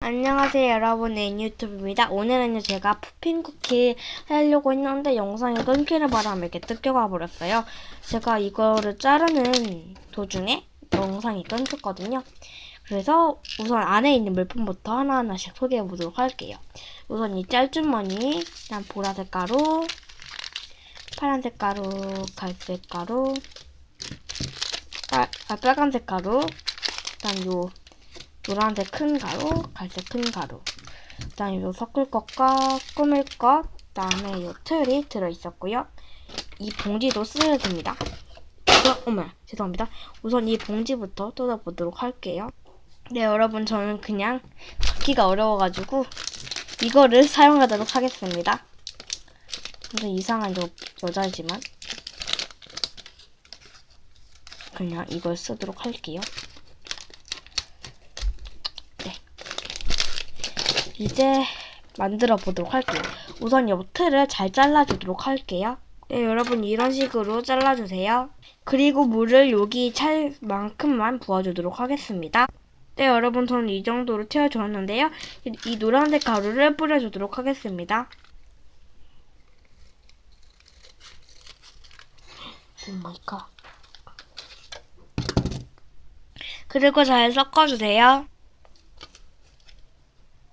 안녕하세요 여러분. 애니유튜브입니다. 오늘은요 제가 푸핀 쿠키 하려고 했는데 영상이 끊기는 바람에 이렇게 뜯겨가 버렸어요. 제가 이거를 자르는 도중에 영상이 끊겼거든요. 그래서 우선 안에 있는 물품부터 하나하나씩 소개해 보도록 할게요. 우선 이 짤주머니 그다음 보라색 가루 파란색 가루 갈색 가루 빨, 아, 빨간색 가루 그다음 요 노란색 큰 가루, 갈색 큰 가루. 그 다음에 요 섞을 것과 꾸밀 것, 그 다음에 요 틀이 들어 있었고요. 이 봉지도 쓰셔도 됩니다. 우선, 어머, 죄송합니다. 우선 이 봉지부터 뜯어보도록 할게요. 네, 여러분 저는 그냥 찾기가 어려워가지고 이거를 사용하도록 하겠습니다. 무슨 이상한 여, 여자지만 그냥 이걸 쓰도록 할게요. 이제 만들어 보도록 할게요. 우선 이 틀을 잘 잘라주도록 할게요. 네, 여러분 이런 식으로 잘라주세요. 그리고 물을 여기 찰 만큼만 부어주도록 하겠습니다. 네, 여러분 저는 이 정도로 채워주었는데요. 이, 이 노란색 가루를 뿌려주도록 하겠습니다. 오 마이 갓. 그리고 잘 섞어주세요.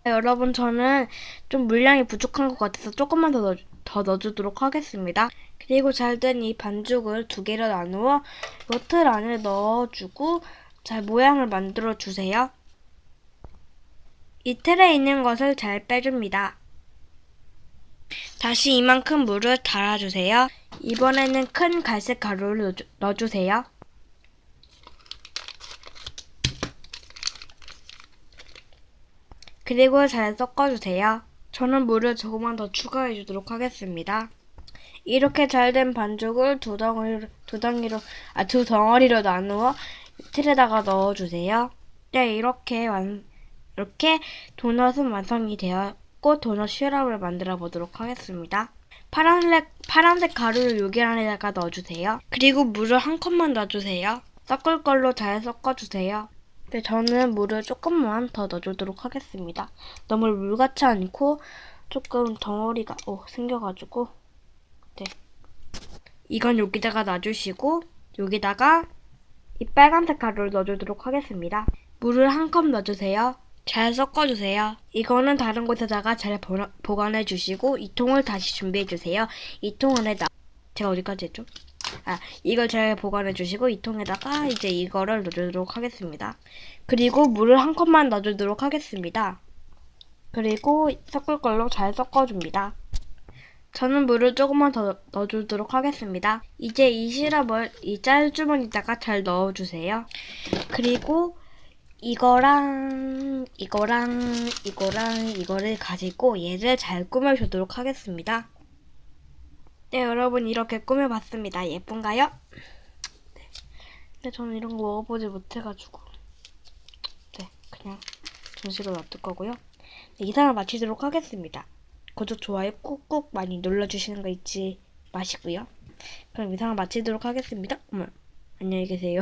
네, 여러분 저는 좀 물량이 부족한 것 같아서 조금만 더, 넣, 더 넣어주도록 하겠습니다. 그리고 잘 된 이 반죽을 두 개로 나누어 버틀 안에 넣어주고 잘 모양을 만들어 주세요. 이 틀에 있는 것을 잘 빼줍니다. 다시 이만큼 물을 달아주세요. 이번에는 큰 갈색 가루를 넣어주, 넣어주세요. 그리고 잘 섞어주세요. 저는 물을 조금만 더 추가해 주도록 하겠습니다. 이렇게 잘 된 반죽을 두 덩어리로, 두 덩이로, 아, 두 덩어리로 나누어 틀에다가 넣어주세요. 네, 이렇게 완, 이렇게 도넛은 완성이 되었고, 도넛 시럽을 만들어 보도록 하겠습니다. 파란색, 파란색 가루를 요기 안에다가 넣어주세요. 그리고 물을 한 컵만 넣어주세요. 섞을 걸로 잘 섞어주세요. 네, 저는 물을 조금만 더 넣어주도록 하겠습니다. 너무 물 같지 않고 조금 덩어리가 오, 생겨가지고 네. 이건 여기다가 놔주시고 여기다가 이 빨간색 가루를 넣어주도록 하겠습니다. 물을 한 컵 넣어주세요. 잘 섞어주세요. 이거는 다른 곳에다가 잘 보관해 주시고 이 통을 다시 준비해 주세요. 이 통 안에다 제가 어디까지 했죠? 아, 이걸 잘 보관해 주시고 이 통에다가 이제 이거를 넣어주도록 하겠습니다. 그리고 물을 한 컵만 넣어주도록 하겠습니다. 그리고 섞을 걸로 잘 섞어줍니다. 저는 물을 조금만 더 넣어주도록 하겠습니다. 이제 이 시럽을 이 짤주머니다가 잘 넣어주세요. 그리고 이거랑 이거랑 이거랑 이거를 가지고 얘를 잘 꾸며주도록 하겠습니다. 네, 여러분 이렇게 꾸며봤습니다. 예쁜가요? 네. 근데 저는 이런 거 먹어보지 못해가지고 네, 그냥 전시로 놔둘 거고요. 네, 이상을 마치도록 하겠습니다. 구독, 좋아요 꾹꾹 많이 눌러주시는 거 잊지 마시고요. 그럼 이상을 마치도록 하겠습니다. 어머, 안녕히 계세요.